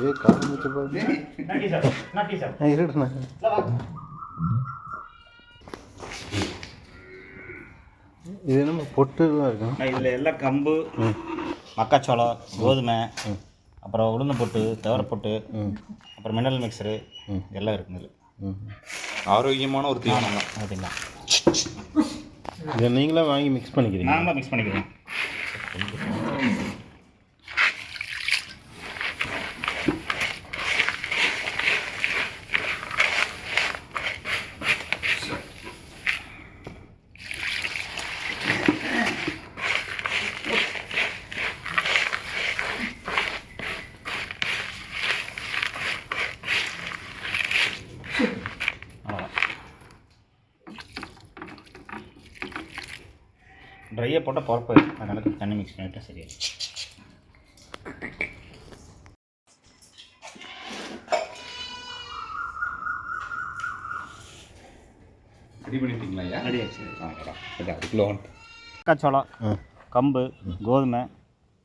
ஏ காலம் வச்சு பாருங்க இருடா இது என்ன பொட்டு இருக்கும் இதில் எல்லாம் கம்பு மக்காச்சோளம் கோதுமை அப்புறம் உளுந்த பொட்டு துவரை பொட்டு அப்புறம் மினரல் மிக்சரு எல்லாம் இருக்குங்க இதில் ஆரோக்கியமான ஒரு தீவனம் தான் அப்படிங்களா இதை நீங்களே வாங்கி மிக்ஸ் பண்ணிக்கிறீங்க நாம மிக்ஸ் பண்ணிக்கிறோம் ட்ரையாக போட்டால் பரப்பு அதனால கொஞ்சம் தண்ணி மிக்ஸ் பண்ணிவிட்டா சரியா ரெடி பண்ணிட்டீங்களா ஐயா? ரெடி ஆச்சு இது அதுக்குள்ள வந்துட்டு மக்காச்சோளம் கம்பு கோதுமை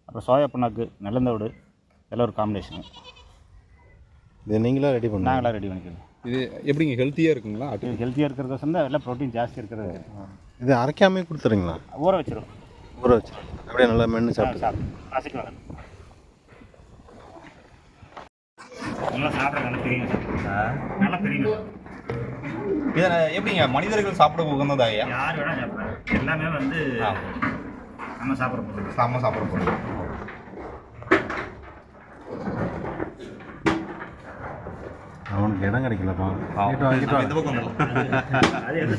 அப்புறம் சோயா புண்ணாக்கு நல்லந்தோடு எல்லாம் ஒரு காம்பினேஷனு இதை நீங்களே ரெடி பண்ணுங்க. நாங்களாம் ரெடி பண்ணிக்கிறோம். இது எப்படிங்க ஹெல்த்தியாக இருக்குங்களா? ஹெல்த்தியாக இருக்கிறதுக்கோசம் தான் எல்லாம் ப்ரோட்டீன் ஜாஸ்தி இருக்கிறது இது அரைக்காமே கொடுத்துறீங்களா ஊற வச்சிரும் ஊற வச்சு அப்படியே நல்லா மென்று சாப்பிட்டு சாப்பிட்டு அசைக்கலாம் நல்லா சாப்பிட்ற நல்லா தெரியும். நல்லா தெரியும். இதை எப்படிங்க? மனிதர்கள் சாப்பிட உகந்ததா ஐயா? யார் சாப்பிட்றாங்க எல்லாமே வந்து. நம்ம சாப்பிட்ற பொருள் சாம சாப்பிட போகிறோம் எந்த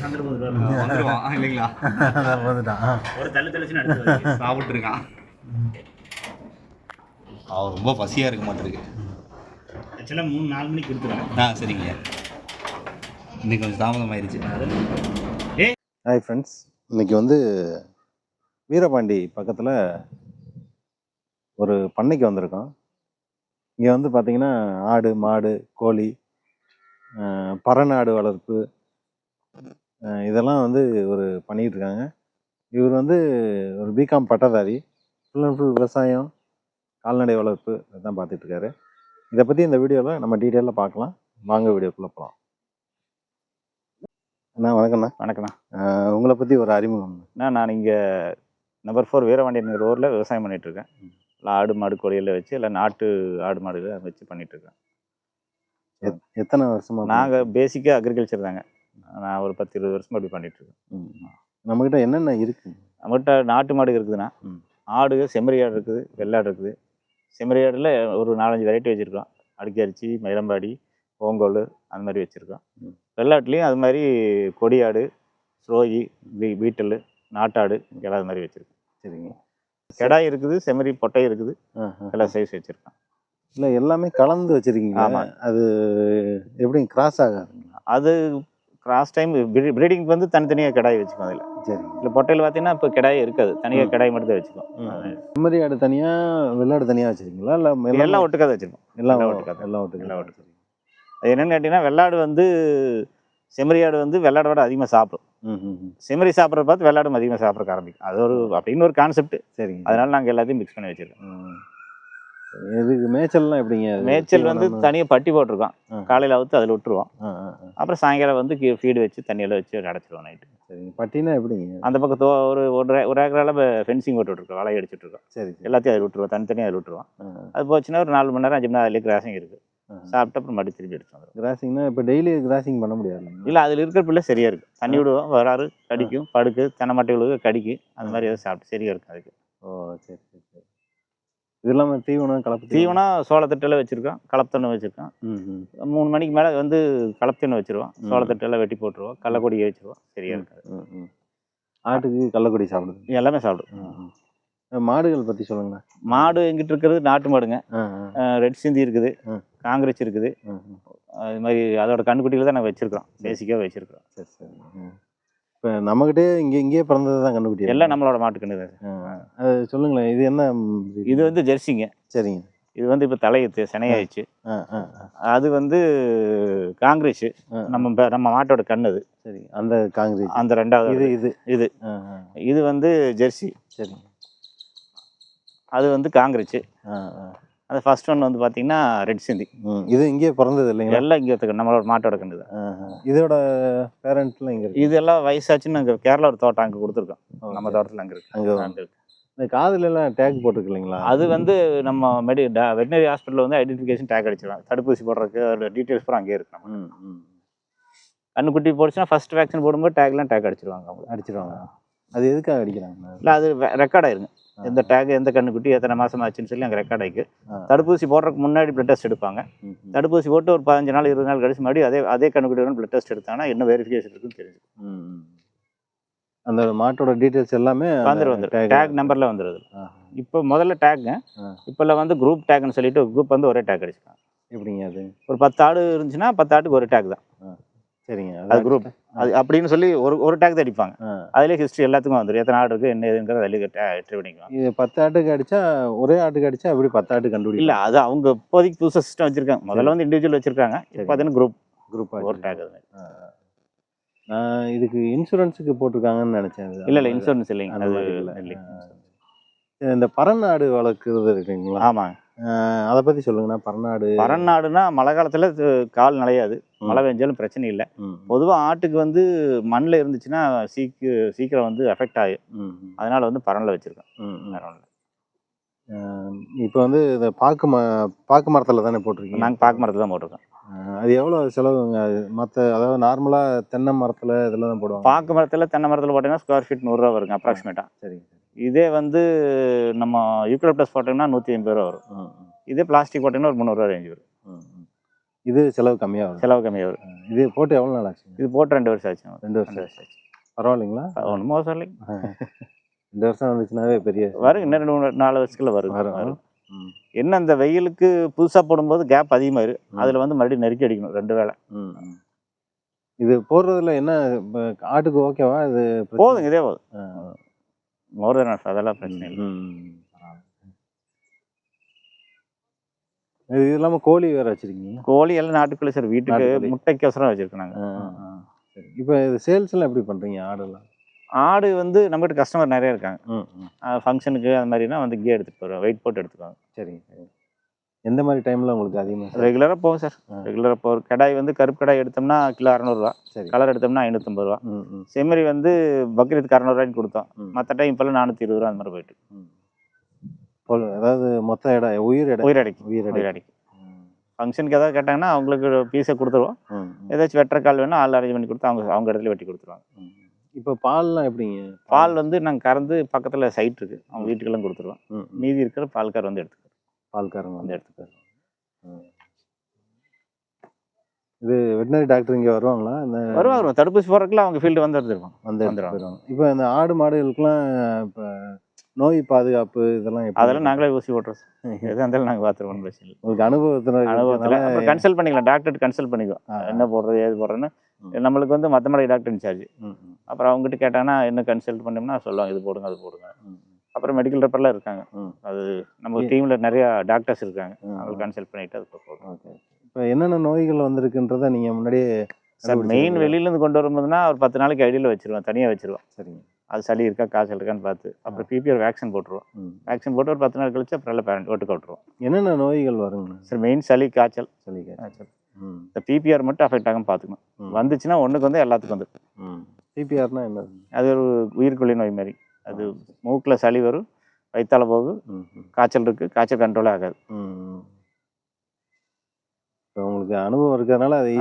சந்தர்ப்பத்தில் வந்துருவான் இல்லைங்களா? சாப்பிட்டு இருக்கான் அவர் ரொம்ப பசியாக இருக்க மாட்டிருக்கு. ஆக்சுவலாக மூணு நாலு மணிக்கு கொடுத்துருவேன். ஆ சரிங்க. இன்னைக்கு கொஞ்சம் தாமதம் ஆயிடுச்சு ஏய் ஹாய் ஃப்ரெண்ட்ஸ் இன்னைக்கு வந்து வீரபாண்டி பக்கத்தில் ஒரு பண்ணைக்கு வந்திருக்கோம். இங்கே வந்து பார்த்தீங்கன்னா ஆடு மாடு கோழி பறநாடு வளர்ப்பு இதெல்லாம் வந்து ஒரு பண்ணிகிட்டு இருக்காங்க இவர் வந்து ஒரு பிகாம் பட்டதாரி ஃபுல் அண்ட் ஃபுல் விவசாயம் கால்நடை வளர்ப்பு இதான் பார்த்துட்டு இருக்காரு இதை பற்றி இந்த வீடியோவில் நம்ம டீட்டெயிலாக பார்க்கலாம். வாங்க வீடியோக்குள்ளே போகலாம் அண்ணா வணக்கம்ண்ணா. வணக்கம்ண்ணா. அஹ், உங்களை பற்றி ஒரு அறிமுகம். அண்ணா நான் இங்கே நம்பர் ஃபோர் வீரவாண்டியன் ரோடில் விவசாயம் பண்ணிட்டு இருக்கேன் எல்லாம் ஆடு மாடு கோழியெல்லாம் வச்சு எல்லாம் நாட்டு ஆடு மாடுகளை வச்சு எத்- எத்தனை வருஷமா நாங்கள் பேசிக்காக அக்ரிகல்ச்சர் தாங்க. நான் ஒரு பத்து இருபது வருஷமா அப்படி பண்ணிட்டு இருக்கேன் ம். நம்மகிட்ட என்னென்ன இருக்கு? நம்மகிட்ட நாட்டு மாடு இருக்குதுண்ணா. ம். ஆடு செம்மறி ஆடு இருக்குது வெள்ளாடு இருக்குது. செம்மறி ஆடில் ஒரு நாலஞ்சு வெரைட்டி வச்சுருக்கோம். அடுக்கரிச்சி மயிலம்பாடி ஓங்கோல் அந்த மாதிரி வச்சுருக்கோம். வெள்ளாட்டுலேயும் அது மாதிரி கொடியாடு ஸ்ரோயி பீ பீட்டல் நாட்டாடு எல்லாம் அது மாதிரி வச்சுருக்கோம். சரிங்க. கெடாய் இருக்குது செம்மறி பொட்டை இருக்குது. எல்லா சைஸ் வச்சுருக்கோம். இல்ல எல்லாமே கலந்து வச்சிருக்கீங்க. ஆமா. அது எப்படி கிராஸ் ஆகாது அது கிராஸ் டைம் ப்ரீடிங் வந்து தனித்தனியாக கிடாய் வச்சுக்கோம் அதில். சரிங்க இல்லை பொட்டையில் பார்த்தீங்கன்னா இப்போ கிடாய் இருக்காது. தனியாக கிடாய் மட்டும் தான் வச்சுக்கோம் செம்மறி ஆடு தனியா வெள்ளாடு தனியா வச்சிருக்கீங்களா? இல்ல எல்லாம் ஒட்டுக்காத வச்சுருக்கோம். எல்லாம் ஒட்டுக்காது. எல்லாம் ஒட்டுக்காது எல்லாம் ஒட்டுக்காது. அது என்னன்னு கேட்டிங்கன்னா வெள்ளாடு வந்து செம்மறி ஆடு வந்து வெள்ளாடை விட அதிகமாக சாப்பிடும். செம்மறி சாப்பிட்றத பார்த்து வெள்ளாடும் அதிகமாக சாப்பிட்றக்க ஆரம்பிக்கும். அது ஒரு அப்படின்னு ஒரு கான்செப்ட் சரிங்க. அதனால நாங்கள் எல்லாத்தையும் மிக்ஸ் பண்ணி வச்சிருக்கோம். ம். இதுக்கு மேய்ச்சல்லாம் எப்படிங்க? மேய்ச்சல் வந்து? தனியாக பட்டி போட்டிருக்கோம் ஆ. காலையில் அவுத்து அதில் விட்டுருவோம். அப்புறம் சாயங்காலம் வந்து ஃபீடு வச்சு தண்ணியெல்லாம் வச்சு அடைச்சிருவோம் நைட்டு சரிங்க. பட்டினா எப்படிங்க? அந்த பக்கம் தோ- ஒரு ஒரு ஒரு ஏக்கரால ஃபென்சிங் போட்டு விட்டுருக்கோம் வலை அடிச்சுட்டு இருக்கோம். சரி. எல்லாத்தையும் அதில் விட்டுருவோம் தனித்தனியாக அதில் விட்டுருவோம் அது போச்சுன்னா ஒரு நாலு மணி நேரம் அஞ்சு மணி நேரம் அதிலே கிராசிங் இருக்குது. சாப்பிட்டு அப்புறம் மறுபடியும் திருப்பி எடுத்து வந்துடும் கிராசிங்னா இப்போ டெய்லி கிராசிங் பண்ண முடியாது இல்லை அதில் இருக்கிற பிள்ளை சரியாக இருக்குது தண்ணி விடுவோம். வராரு கடிக்கும். படுக்கு தென்னை மட்டைகளுக்கு கடிக்கு. அந்த மாதிரி எதாவது சாப்பிட்டு சரியாக இருக்கும் அதுக்கு. ஓ சரி. இது இல்லாமல் தீவனம் கலப்பு தீவனம். சோளத்தட்டெல்லாம் வச்சுருக்கோம் கலப்பத்தண்ணு வச்சுருக்கோம். ம் மூணு மணிக்கு மேலே வந்து கலப்பத்தண்ணு வச்சுருவோம். சோளத்தட்டெல்லாம் வெட்டி போட்டுருவோம். கள்ளக்கொடியை வச்சுருவோம். சரியாக இருக்காது. ஆட்டுக்கு கள்ளக்குடி சாப்பிடுது எல்லாமே சாப்பிடும் மாடுகள் பற்றி சொல்லுங்கண்ணா. மாடு எங்கிட்ட இருக்கிறது? நாட்டு மாடுங்க. ரெட் சிந்தி இருக்குது. காங்கிரஸ் இருக்குது. அது மாதிரி அதோட கண்ணுக்குட்டியில் தான் நாங்கள் வச்சுருக்கோம் பேசிக்காக வச்சுருக்கோம் சரி சரி. இப்போ நம்மகிட்டே இங்கே இங்கேயே பிறந்தது தான் கண்டுபிடி எல்லாம் நம்மளோட மாட்டுக்கண்ணு தான். சார். அது சொல்லுங்களேன் இது என்ன? இது வந்து ஜெர்சிங்க. சரிங்க. இது வந்து இப்போ தலையத்து சினையாயிடுச்சு. அது வந்து காங்கிரஸ் நம்ம நம்ம மாட்டோட கண்ணு அது. சரி அந்த காங்கிரீட் அந்த ரெண்டாவது இது இது. இது. இது இது வந்து ஜெர்சி. சரிங்க அது வந்து காங்கிரஸ். அது ஃபர்ஸ்ட் ஒன் வந்து பார்த்தீங்கன்னா ரெட் சிந்தி. இது இங்கேயே பிறந்தது இல்லைங்களா? எல்லாம் இங்கே இருக்குது நம்மளோட மாட்டோட கண்டு. இதோட பேரண்ட்லாம் இங்க இருக்கு? இதெல்லாம் வயசாச்சுன்னு அங்கே கேரளா ஒரு தோட்டம் அங்கே கொடுத்துருக்கோம். நம்ம சரி. தோட்டத்தில் அங்கே இருக்கு. அங்க அங்கே இருக்கு. இந்த காதுல எல்லாம் டேக் போட்டிருக்கு இல்லைங்களா அது வந்து நம்ம மெடி வெட்டினரி ஹாஸ்பிட்டலில் வந்து ஐடென்டிஃபிகேஷன் டேக் அடிச்சிடலாம் தடுப்பூசி போடுறதுக்கு அதோட டீட்டெயில்ஸ் பூரா அங்கேயே இருக்கு நம்ம. கண்ணுக்குட்டி போடுச்சுன்னா ஃபர்ஸ்ட் வேக்சின் போடும்போது டேக்லாம் டேக் அடிச்சிருவாங்க அவங்க. அடிச்சிருவாங்க. அது எதுக்காக அடிக்கிறாங்க? இல்லை அது ரெக்கார்ட் ஆயிருங்க. எந்த டேக் எந்த கண்ணுக்குட்டி எத்தனை மாதம் ஆச்சுன்னு சொல்லி அங்கே ரெக்கார்ட் ஆயிருக்கு. ஆ. தடுப்பூசி போடுறதுக்கு முன்னாடி பிளட் டெஸ்ட் எடுப்பாங்க. தடுப்பூசி போட்டு ஒரு பதினஞ்சு நாள் இருபது நாள் கழிச்சு மறுபடியும் அதே அதே கண்ணுக்குட்டி பிளட் டெஸ்ட் எடுத்தாங்கன்னா என்ன வெரிஃபிகேஷன் இருக்குன்னு தெரிஞ்சு ம், ம். அந்த மாட்டோட டீட்டெயில்ஸ் எல்லாமே வந்துடும் வந்துடும் டேக் நம்பரில் வந்துடுது. இப்போ முதல்ல டேக்குங்க. இப்போல்லாம் வந்து குரூப் டேக்னு சொல்லிட்டு குரூப் வந்து ஒரே டேக் அடிச்சுக்கலாம் எப்படிங்க அது? ஒரு பத்து ஆடு இருந்துச்சுன்னா பத்து ஆட்டுக்கு ஒரு டேக் தான். சரிங்க. அது குரூப் அது அப்படின்னு சொல்லி ஒரு ஒரு டேக் தான் அடிப்பாங்க. ஆ. அதிலே ஹிஸ்ட்ரி எல்லாத்துக்கும் வந்துடும் எத்தனை ஆடு இருக்குது என்ன ஏதுங்கிறது அதிலே என்ட்ரி பண்ணிக்கலாம் இது பத்து ஆட்டுக்கு அடிச்சா ஒரே ஆட்டுக்கு அடிச்சா அப்படி பத்து ஆட்டு கண்டுபிடிக்கும் இல்லை அது அவங்க இப்போதைக்கு புதுசாக சிஸ்டம் வச்சிருக்காங்க. முதல்ல வந்து இண்டிவிஜுவல் வச்சிருக்காங்க. இப்போ பார்த்தீங்கன்னா குரூப் குரூப் ஒரு டேக் அது நான் இதுக்கு இன்சூரன்ஸுக்கு போட்டிருக்காங்கன்னு நினைச்சேன். இல்லை இல்லை இன்சூரன்ஸ் இல்லைங்க. அது இல்லை. இந்த பரநாடு வளர்க்குறது இருக்குங்களா? ஆமாங்க. அதை பத்தி சொல்லுங்கண்ணா. பரநாடு பரநாடுனா மழை காலத்தில் கால் நனையாது மழை பெஞ்சாலும் பிரச்சனை இல்லை. பொதுவாக ஆட்டுக்கு வந்து மண்ணில் இருந்துச்சுன்னா சீக்கு சீக்கிரம் வந்து எஃபெக்ட் ஆகும். அதனால வந்து பரனில் வச்சுருக்கோம். ஒன்றும் இப்போ வந்து இந்த பாக்கு ம பாக்கு மரத்தில் தானே போட்டிருக்கீங்க? நாங்கள் பாக்கு மரத்தில் தான் போட்டிருக்கோம். அது எவ்வளோ செலவுங்க மற்ற அதாவது நார்மலாக தென்னை மரத்தில் இதில் தான் போடுவாங்க. பாக்கு மரத்தில் தென்னை மரத்தில் போட்டிங்கன்னா ஸ்கொயர் ஃபீட் நூறுரூவா வருங்க அப்ராக்சிமேட்டாக சரிங்க இதே வந்து நம்ம யூக்கலிப்டஸ் போட்டோம்னா நூற்றி ஐம்பது ரூபா வரும். இதே பிளாஸ்டிக் போட்டிங்கன்னா ஒரு முந்நூறுரூவா ரேஞ்ச் வரும். இது செலவு கம்மியாக வரும். செலவு கம்மியாக வரும். இது போட்டு எவ்வளோ நாள் ஆச்சுங்க? இது போட்டு ரெண்டு வருஷம் ஆச்சு ரெண்டு வருஷம் ஆச்சு. பரவாயில்லைங்களா? ஒன்றும் மோசம் இல்லைங்க. ரெண்டு வருஷம் வந்துச்சுனாவே பெரிய வருங்க. இன்னும் ரெண்டு மூணு நாலு வருஷத்துல வரும். வரும். வரும் என்ன அந்த வெயிலுக்கு புதுசாக போடும்போது கேப் அதிகமாக இருக்கு ம். அதில் வந்து மறுபடியும் நெருக்கி அடிக்கணும் ரெண்டு வேளை. இது போடுறதுல என்ன ஆட்டுக்கு ஓகேவா இது போதுங்க இதே போதும். மோர் தென் அதெல்லாம் பிரச்சனை இல்லை. இது இல்லாமல் கோழி வேற வச்சிருக்கீங்க? கோழி எல்லாம் நாட்டுக்குள்ளே சரி. வீட்டுக்கு. முட்டைக்கோசரம் வச்சிருக்கோம் நாங்கள் இப்போ இது சேல்ஸ் எல்லாம் எப்படி பண்றீங்க ஆடெல்லாம் ஆடு வந்து நம்மகிட்ட கஸ்டமர் நிறைய இருக்காங்க. ஃபங்க்ஷனுக்கு அந்த மாதிரினா வந்து இங்கே எடுத்துட்டு போகிறோம் வெயிட் போட்டு எடுத்துக்குவாங்க. சரிங்க சரி. எந்த மாதிரி டைம்ல உங்களுக்கு அதிகமாக ரெகுலராக போகும் சார். ரெகுலராக போகிற கடாய் வந்து கருப்பு கடாய் எடுத்தோம்னா கிலோ அறநூறுவா. சரி. கலர் எடுத்தோம்னா ஐநூற்றம்பது ரூபா. செம்மறி வந்து பக்ரீத்துக்கு அறநூறுவாய்க்கு கொடுத்தோம். மற்ற டைம் இப்போல்லாம் நானூற்றி இருபது ரூபா அந்த மாதிரி போயிட்டு. அதாவது மொத்த இடம் உயிர் இடம் உயிரடைக்கு உயிர் இடம் உயிரடைக்கு ஃபங்க்ஷனுக்கு ஏதாவது கேட்டாங்கன்னா அவங்களுக்கு பீஸை கொடுத்துருவோம். ஏதாச்சும் வெட்டுற கால் வேணால் ஆள் அரேஞ்ச் பண்ணி கொடுத்து அவங்க அவங்க இடத்துல வெட்டி கொடுத்துருவாங்க. இப்போ பால்லாம் எப்படிங்க? பால் வந்து நாங்கள் கறந்து பக்கத்தில் சைட் இருக்குது அவங்க வீட்டுக்கெல்லாம் கொடுத்துருவோம். மீதி இருக்கிற பால்கார் வந்து எடுத்துக்கிறோம் பால்காரங்க வந்து எடுத்துக்கிறோம் இது வெட்டினரி டாக்டர் இங்கே வருவாங்களா? இந்த வருவாங்க. தடுப்பூசி போடுறதுக்குலாம் அவங்க ஃபீல்டு வந்து எடுத்துருவாங்க வந்து. போயிடுவாங்க. இப்போ இந்த ஆடு மாடுகளுக்கெல்லாம் இப்போ நோய் பாதுகாப்பு இதெல்லாம் அதெல்லாம் நாங்களே ஊசி போட்டுறோம் எதாக இருந்தாலும் நாங்கள் பார்த்துருவோம் பிரச்சனை உங்களுக்கு அனுபவத்தில் அனுபவத்தில். கன்சல்ட் பண்ணிக்கலாம். டாக்டர் கன்சல்ட் பண்ணிக்குவோம். ஆ. என்ன போடுறது ஏது போடுறதுன்னு. நம்மளுக்கு வந்து மற்றமடை டாக்டர் இன்சார்ஜ் அப்புறம் அவங்ககிட்ட கேட்டாங்கன்னா என்ன கன்சல்ட் பண்ணோம்னா சொல்லுவாங்க இது போடுங்க அது போடுங்க. அப்புறம் மெடிக்கல் ரெப்பர்லாம் இருக்காங்க. அது நம்ம டீமில் நிறைய டாக்டர்ஸ் இருக்காங்க. அவங்களுக்கு கன்சல்ட் பண்ணிட்டு அது போடுறோம். ஓகே. இப்போ என்னென்ன நோய்கள் வந்திருக்குன்றதை நீங்கள் முன்னாடியே சார் மெயின்? வெளியிலேருந்து கொண்டு வரும்போதுனா ஒரு பத்து நாளைக்கு ஐடியில் வச்சிருவோம் தனியாக வச்சிருவோம். சரிங்க. அது சளி இருக்கா காய்ச்சல் இருக்கான்னு பார்த்து. அப்புறம் பிபிஆர் வேக்சின் போட்டுருவோம். வேக்சின் போட்டு ஒரு பத்து நாள் கழிச்சு அப்புறம் எல்லாம் பேரண்ட் ஓட்டுக்க விட்டுருவோம் என்னென்ன நோய்கள் வருங்கண்ணா சார் மெயின் சளி காய்ச்சல். சொல்லிக்க காய்ச்சல். இந்த பிபிஆர் மட்டும் அஃபெக்ட் ஆகாம பார்த்துக்கணும். வந்துச்சுன்னா ஒன்றுக்கு வந்து எல்லாத்துக்கும் வந்து. ம். பிபிஆர்னா என்ன? அது ஒரு உயிர்கொல்லி நோய் மாதிரி. அது மூக்கில் சளி வரும் வயிற்றால போகும் காய்ச்சல் இருக்குது காய்ச்சல் கண்ட்ரோலே ஆகாது. உங்களுக்கு அனுபவம் இருக்கிறதுனால அதை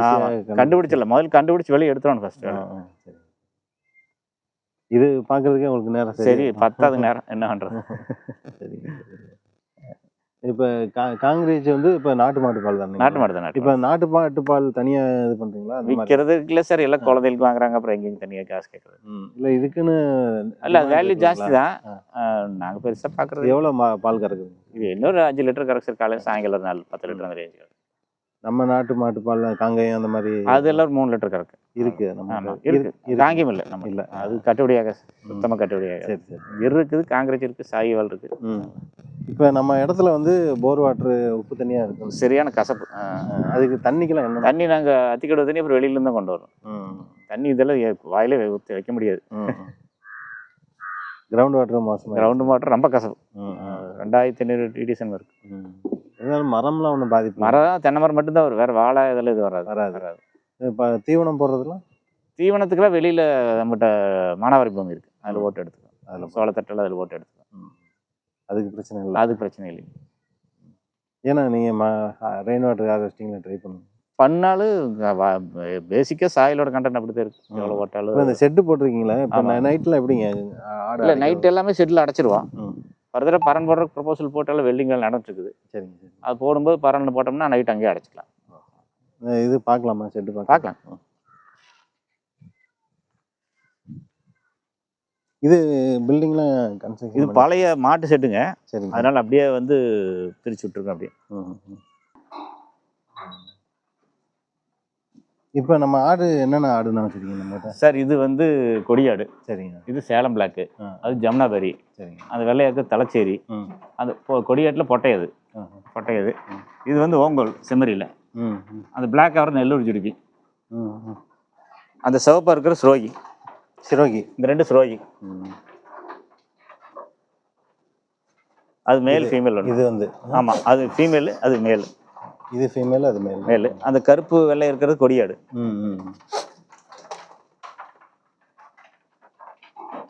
கண்டுபிடிச்சிடல. முதல்ல கண்டுபிடிச்சி வெளியே எடுத்துருவோம் ஃபர்ஸ்ட் சரி. இது பார்க்கறதுக்கே உங்களுக்கு நேரம் சரி. பத்தாவது நேரம். என்ன பண்ணுறது சரி இப்போ கா காங்கிரீஜ் வந்து இப்போ நாட்டு மாட்டு பால் தானே நாட்டு மாடு தான் இப்போ நாட்டு மாட்டு பால் தனியாக இது பண்ணுறீங்களா விற்கிறது இல்லை சார் எல்லாம் குழந்தைகளுக்கு வாங்குறாங்க அப்புறம் எங்கேயும் தனியாக காசு கேட்குறது. இல்லை இதுக்குன்னு இல்லை வேல்யூ ஜாஸ்தி? தான். நாங்கள் பெருசாக பார்க்குறது எவ்வளோ மா பால் கறக்குது? இது இன்னொரு அஞ்சு லிட்டர் கரெக்ட் சார் காலையில் சாயங்காலம் நாலு பத்து லிட்டர் அந்த ரேஞ்சு நம்ம நாட்டு மாட்டு பால் காங்கேயம் அந்த மாதிரி. அது எல்லாம் ஒரு மூணு லிட்டர் கறக்கு. இருக்கு. நம்ம இருக்கு. இருக்கு. காங்கியம் இல்லை நம்ம. இல்ல. அது கட்டுப்படியாக சுத்தமாக கட்டுப்படியாக. சரி சரி. இரு இருக்குது. காங்கிரஸ் இருக்குது சாயிவால் இருக்குது இப்போ நம்ம இடத்துல வந்து போர் வாட்டர் உப்பு தண்ணியாக இருக்கும் சரியான கசப்பு. அதுக்கு தண்ணிக்கெல்லாம் என்ன தண்ணி நாங்கள் அத்திக்கடை தண்ணி அப்புறம் வெளியிலேருந்து கொண்டு வரோம் தண்ணி இதெல்லாம் வாயிலே வைக்க முடியாது. கிரவுண்ட் வாட்டர் மோசமாக கிரவுண்டு மோட்டர் ரொம்ப கசப்பு. ரெண்டாயிரத்தி ஐநூறு டிடிசன் இருந்தாலும் மரம்லாம் ஒன்றும் பாதிப்பு. மரம் தென்னை மரம் மட்டும்தான் வரும். வேறு வாழை இதெல்லாம் இது வராது. வராது. வராது. இப்போ தீவனம் போடுறதுலாம் தீவனத்துக்குலாம் வெளியில் நம்மகிட்ட மானாவாரி பூமி இருக்குது அதில் ஓட்டு எடுத்துக்கலாம். அதில் சோளத்தட்டில் அதில் ஓட்டு எடுத்துக்கலாம். அதுக்கு பிரச்சனை இல்லை. அது பிரச்சனை இல்லை ஏன்னா நீங்கள் ம ரெயின் வாட்டர் ஹார்வெஸ்டிங்கில் ட்ரை பண்ணுங்க. பண்ணாலும் பேசிக்காக சாயிலோட கண்டென்ட் அப்படி தான் இருக்குது எவ்வளோ ஓட்டாலும் இந்த செட்டு போட்டிருக்கீங்களா இப்போ. நைட்டில் எப்படிங்க? இல்லை? நைட் எல்லாமே ஷெட்டில் அடைச்சிருவான் ஃபர்தராக பரன் போடுற ப்ரொபோசல் போட்டாலும் வெல்டிங் வேலை நடந்துருக்குது சரிங்க சரி அது போடும்போது பரன் போட்டோம்னா நைட் அங்கேயே அடைச்சிக்கலாம். இது பார்க்கலாமா செட்டு பார்க்கலாம். இது பில்டிங்லாம் கன்ஸ்ட்ரக்ஷன் இது பழைய மாட்டு செட்டுங்க. சரிங்க. அதனால அப்படியே வந்து பிரிச்சு விட்டுருக்கோம் அப்படியே. ம். இப்போ நம்ம ஆடு என்னென்ன ஆடுன்னு வச்சுருக்கீங்க நம்மகிட்ட? சார் இது வந்து கொடியாடு. சரிங்க. இது சேலம் பிளாக்கு. அது ஜமுனாபரி. சரிங்க. அந்த வெள்ளையாக்கு தலைச்சேரி. அந்த கொடியாட்டில் பொட்டையது பொட்டையது இது வந்து ஓங்கோல் செம்மறியில். அந்த பிளாக் கவர் நெல்லூர் ம் அந்த சிவப்பாக இருக்கிற ஸ்ரோகி சிரோகி. இந்த ரெண்டு ஸ்ரோகி அது மேல் ஃபீமேல் இது வந்து ஆமாம் அது ஃபீமேல் அது மேல் இது ஃபீமேல் அது மேல் மேல் அந்த கருப்பு வெள்ளை இருக்கிறது கொடியாடு ம் ம்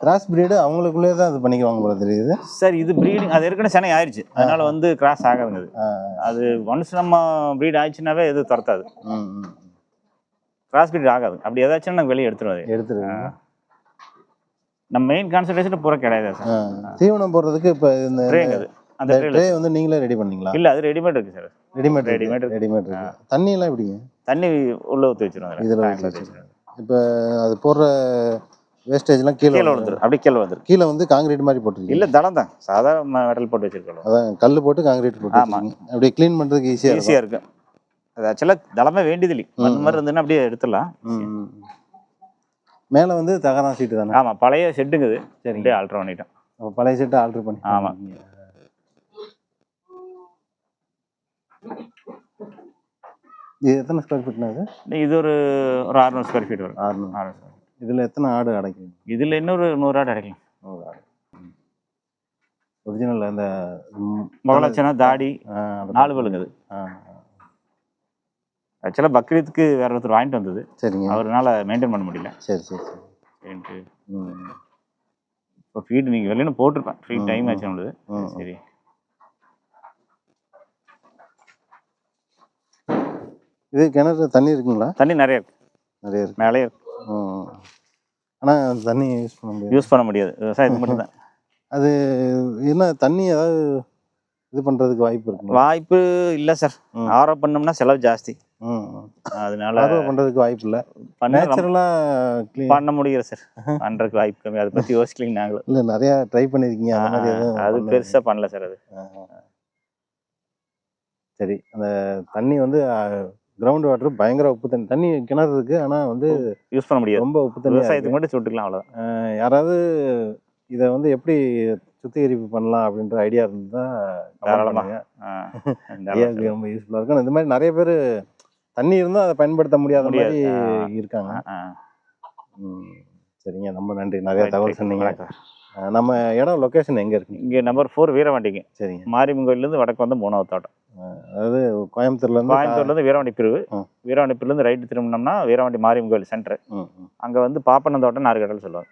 கிராஸ் பிரீடு அவங்களுக்குள்ளே தான் இது பண்ணிக்குவாங்க போல தெரியுது. சார் இது ப்ரீடிங் அது ஏற்கனவே சென்னை ஆயிடுச்சு அதனால வந்து கிராஸ் ஆகாதுங்க அது அது ஒன்ஸ் நம்ம ப்ரீட் ஆயிடுச்சுனாவே எது துரத்தாது. கிராஸ் ப்ரீட் ஆகாது. அப்படி ஏதாச்சும் நாங்கள் வெளியே எடுத்துருவோம் அது எடுத்துருவீங்க நம்ம மெயின் கான்சன்ட்ரேஷன் பூரா கிடையாது சார்? தீவனம் போடுறதுக்கு இப்போ இந்த அந்த ட்ரே வந்து நீங்களே ரெடி பண்ணீங்களா? இல்ல அது ரெடிமேட் இருக்கு சார். Readymade readymade. ரெடிமேட் இருக்கு. தண்ணி எல்லாம் எப்படிங்க? தண்ணி உள்ள ஊற்றி வச்சிருவோம் இதுல. இப்போ அது போடுற வேஸ்டேஜ்லாம் கீழே கீழே. விழுந்துரும். அப்படியே கீழே வந்துரும். கீழே வந்து காங்கிரீட் மாதிரி போட்டிருக்கீங்க. இல்ல தளம் தான் சாதாரண மெட்டல் போட்டு வச்சிருக்கோம் அதான் கல் போட்டு காங்கிரீட் போட்டு ஆமா. வச்சிருக்கீங்க. அப்படியே க்ளீன் பண்றதுக்கு ஈஸியா இருக்கும். ஈஸியா இருக்கு அது ஆக்சுவலாக தளமே வேண்டியது இல்லை மண் மாதிரி இருந்துன்னா அப்படியே எடுத்துடலாம். மேல வந்து தகரம் சீட்டு தானே? ஆமா பழைய சரிங்க. அப்படியே ஆல்ட்ரு பண்ணிட்டோம். அப்ப பழைய சீட்டை ஆல்டர் பண்ணி ஆமா. இது எத்தனை ஸ்கொயர் ஃபீட்னா இது? இது ஒரு ஒரு அறுநூறு ஸ்கொயர் ஃபீட் வரும். ஆறுநூறு அறுநூறு இதுல எத்தனை ஆடு அடைக்கும் இதுல இன்னொரு நூறு ஆடு அடைக்கலாம். நூறு ஆடு. ஒரிஜினல் அந்த முகலட்சணம் தாடி நாலு பழுங்குது ஆக்சுவலாக பக்ரீத்துக்கு வேற ஒருத்தர் வாங்கிட்டு வந்தது. சரிங்க. அவரால் மெயின்டைன் பண்ண முடியல. சரி சரி சரி. சரின்ட்டு. இப்போ ஃபீட் நீங்கள் வெளியில போட்டிருப்பேன். ஃபீட் ம், டைம். ஆச்சு நம்மளுது. சரி. இது கிணறு தண்ணி இருக்குங்களா? தண்ணி நிறைய இருக்கு. நிறைய இருக்கு. மேலே இருக்கு. ம். ஆனா அந்த தண்ணி யூஸ் பண்ண முடியாது. யூஸ் பண்ண முடியாது. விவசாயத்துக்கு மட்டும்தான். அது என்ன தண்ணி ஏதாவது இது பண்றதுக்கு வாய்ப்பு இருக்குங்களா? வாய்ப்பு இல்லை சார். ஆரோ பண்ணோம்னா செலவு ஜாஸ்தி. ம். அதனால ஆர்வம் பண்றதுக்கு வாய்ப்பு இல்ல. பண்ண ரொம்ப- நேச்சுரலா க்ளீன் பண்ண முடியல சார் பண்றதுக்கு வாய்ப்பு கம்மி. அதை பத்தி யோசிக்கலைங்க நாங்களும். இல்ல நிறைய ட்ரை எதுவும் அது பண்ணல. பெருசா பண்ணல சார் அது. சரி அந்த தண்ணி வந்து கிரவுண்ட் வாட்டர் பயங்கர உப்பு தண்ணி தண்ணி கிணறு இருக்கு ஆனா வந்து யூஸ் பண்ண முடியாது ரொம்ப உப்பு தண்ணி விவசாயத்துக்கு மட்டும் சுட்டுக்கலாம் அவ்வளவுதான் யாராவது இதை வந்து எப்படி சுத்திகரிப்பு பண்ணலாம் அப்படின்ற ஐடியா இருந்தா தாராளமா. தாராளமாக. ரொம்ப யூஸ்ஃபுல்லா இருக்கும் இந்த மாதிரி நிறைய பேர் தண்ணி இருந்தும் அதை பயன்படுத்த முடியாத. மாதிரி. இருக்காங்க. சரிங்க ரொம்ப நன்றி நிறைய தகவல் right. சொன்னீங்க வணக்கம். அஹ் நம்ம இடம் லொகேஷன் எங்க இருக்கு? இங்க நம்பர் ஃபோர் வீரவண்டிங்க. சரிங்க. மாரியம்மன் கோயிலேருந்து வடக்கு வந்து மூணாவது தோட்டம். அதாவது கோயம்புத்தூர்ல இருந்து கோயம்புத்தூர்ல இருந்து வீரவண்டி பிரிவு. வீரவண்டி பிரிவுலேருந்து ரைட்டு திரும்பினோம்னா வீரவண்டி மாரியம்மன் கோயில் சென்டர் அங்க வந்து பாப்பண்ண தோட்டம் நார்கடல் சொல்லுவாங்க.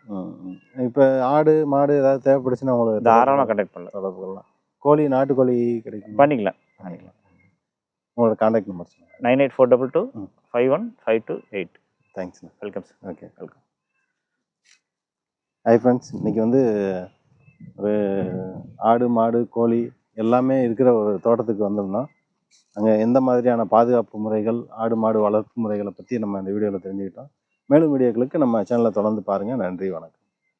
இப்ப ஆடு மாடு ஏதாவது தேவைப்படுச்சுன்னா உங்களுக்கு தாராளமா கண்டக்ட் பண்ணலாம். தொடர்பு கொள்ளலாம். கோழி நாட்டுக்கோழி கிடைக்கும்? பண்ணிக்கலாம். பண்ணிக்கலாம். உங்களோட contact number nine eight four double two. Five one five two eight. Thanks welcome sir okay welcome hi friends இன்னைக்கு வந்து ஒரு ஆடு மாடு கோழி எல்லாமே இருக்கிற ஒரு தோட்டத்துக்கு வந்தோம்னா அங்கே எந்த மாதிரியான பாதுகாப்பு முறைகள் ஆடு மாடு வளர்ப்பு முறைகளை பற்றி நம்ம இந்த வீடியோவில் தெரிஞ்சுக்கிட்டோம். மேலும் வீடியோக்களுக்கு நம்ம சேனலை தொடர்ந்து பாருங்கள் நன்றி வணக்கம்.